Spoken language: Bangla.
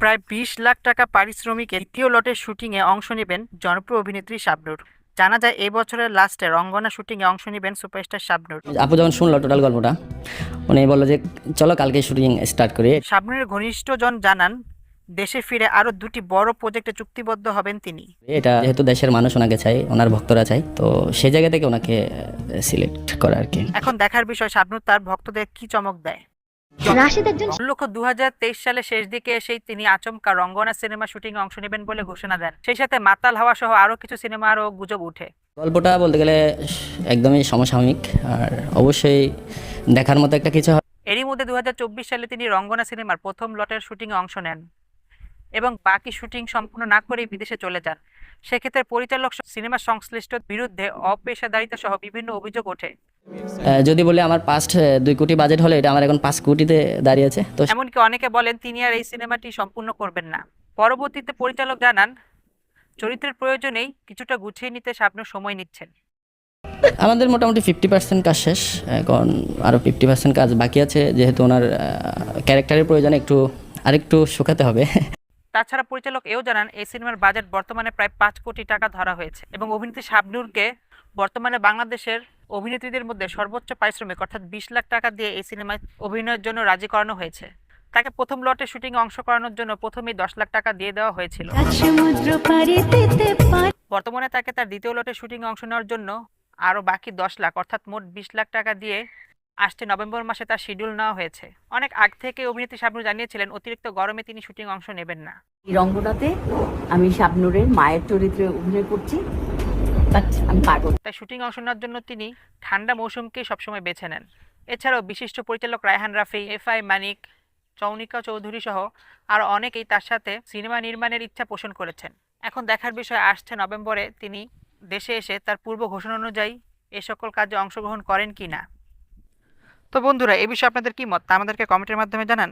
প্রায় বিশ লাখ টাকা পারিশ্রমিকে দ্বিতীয় লটের শুটিংয়ে অংশ নেবেন জনপ্রিয় অভিনেত্রী শাবনুর। জানা যায় এই বছরের লাস্টে রঙ্গনা শুটিংয়ে অংশ নেবেন সুপারস্টার শাবনূর। আপু যখন শুনলো টোটাল গল্পটা উনি বলল যে চলো কালকে শুটিং স্টার্ট করি। শাবনূরের ঘনিষ্ঠজন জানান দেশে ফিরে আরও দুটি বড় প্রজেক্টে চুক্তিবদ্ধ হবেন তিনি। এটা যেহেতু দেশের মানুষ ওনাকে চাই ওনার ভক্তরা চাই তো সেই জায়গা থেকে ওনাকে সিলেক্ট করা আর কি। এখন দেখার বিষয় শাবনুর তার ভক্তদের কি চমক দেয়? রাশেদ একজন উল্লেখ্য দু সালে শেষ দিকে এসেই তিনি আচমকা রঙ্গনা সিনেমা শুটিং অংশ নেবেন বলে ঘোষণা দেন। সেই সাথে মাতাল হাওয়া সহ আরও কিছু সিনেমারও গুজব উঠে গল্পটা বলতে গেলে একদমই সমসাময়িক আর অবশ্যই দেখার মতো একটা কিছু এরই মধ্যে দু হাজার চব্বিশ সালে তিনি রঙ্গনা সিনেমার প্রথম লটের শুটিংয়ে অংশ নেন এবং বাকি শুটিং সম্পূর্ণ না করেই বিদেশে চলে যান। সেক্ষেত্রে পরিচালক সিনেমা সংশ্লিষ্ট বিরুদ্ধে অপেশাদারিতা সহ বিভিন্ন অভিযোগ ওঠে। যদি বলি আমার পাস্ট দুই কোটি বাজেট হলে এটা আমার এখন পাঁচ কোটিতে দাঁড়িয়েছে তো এমনকি অনেকে বলেন তিনি আর এই সিনেমাটি সম্পূর্ণ করবেন না। পরবর্তীতে পরিচালক জানান চরিত্রের প্রয়োজনেই কিছুটা গুছিয়ে নিতে শাবনূর সময় নিচ্ছেন। আমাদের মোটামুটি ফিফটি পার্সেন্ট কাজ শেষ এখন আরও ফিফটি পার্সেন্ট কাজ বাকি আছে যেহেতু ওনার ক্যারেক্টারের প্রয়োজনে একটু আরেকটু শুকাতে হবে। তাছাড়া পরিচালক এও জানান এই সিনেমার বাজেট বর্তমানে প্রায় পাঁচ কোটি টাকা ধরা হয়েছে এবং অভিনেত্রী শাবনূরকে বর্তমানে বাংলাদেশের অভিনেত্রীদের মধ্যে সর্বোচ্চ পারিশ্রমিক অর্থাৎ বিশ লাখ টাকা দিয়ে এই সিনেমায় অভিনয়ের জন্য রাজি করানো হয়েছে। তাকে প্রথম লটে শুটিং অংশ করানোর জন্য প্রথমেই দশ লাখ টাকা দিয়ে দেওয়া হয়েছিল। বর্তমানে তাকে তার দ্বিতীয় লটে শুটিং অংশ নেওয়ার জন্য আরও বাকি দশ লাখ অর্থাৎ মোট বিশ লাখ টাকা দিয়ে আসছে নভেম্বর মাসে তার শিডিউল নেওয়া হয়েছে। অনেক আগ থেকে অভিনেত্রী শাবনূর জানিয়েছিলেন অতিরিক্ত গরমে তিনি শুটিং অংশ নেবেন না। এই রঙ্গনাতে আমি শাবনুরের মায়ের চরিত্রে অভিনয় করছি আমি পারব তাই শুটিং অংশ নেওয়ার জন্য তিনি ঠান্ডা মৌসুমকেই সবসময় বেছে নেন। এছাড়াও বিশিষ্ট পরিচালক রায়হান রাফি এফ আই মানিক চৌনিকা চৌধুরী সহ আর অনেকেই তার সাথে সিনেমা নির্মাণের ইচ্ছা পোষণ করেছেন। এখন দেখার বিষয় আসছে নভেম্বরে তিনি দেশে এসে তার পূর্ব ঘোষণা অনুযায়ী এ সকল কাজে অংশগ্রহণ করেন কি না? তো বন্ধুরা এ বিষয়ে আপনাদের কি মত? তা আমাদেরকে কমেন্টের মাধ্যমে জানান।